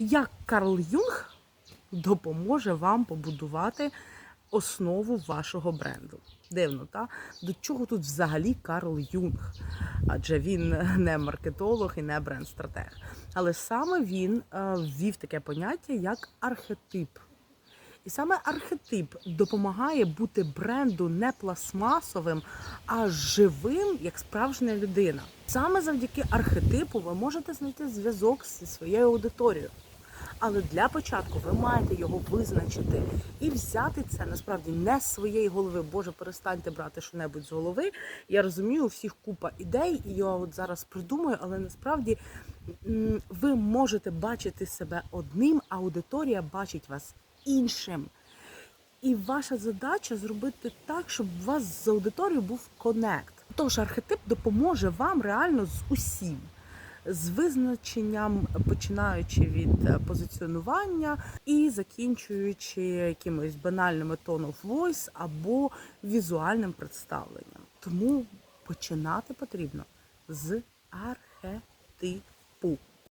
Як Карл Юнг допоможе вам побудувати основу вашого бренду? Дивно, та до чого тут взагалі Карл Юнг? Адже він не маркетолог і не бренд-стратег. Але саме він е, ввів таке поняття як архетип. І саме архетип допомагає бути бренду не пластмасовим, а живим, як справжня людина. Саме завдяки архетипу ви можете знайти зв'язок зі своєю аудиторією. Але для початку ви маєте його визначити і взяти це насправді не з своєї голови. Боже, перестаньте брати що-небудь з голови. Я розумію, у всіх купа ідей, і я от зараз придумаю, але насправді ви можете бачити себе одним, а аудиторія бачить вас іншим. І ваша задача зробити так, щоб у вас з аудиторією був конект. Тож архетип допоможе вам реально з усім. З визначенням, починаючи від е, позиціонування і закінчуючи якимись банальними tone of voice або візуальним представленням. Тому починати потрібно з архетипу.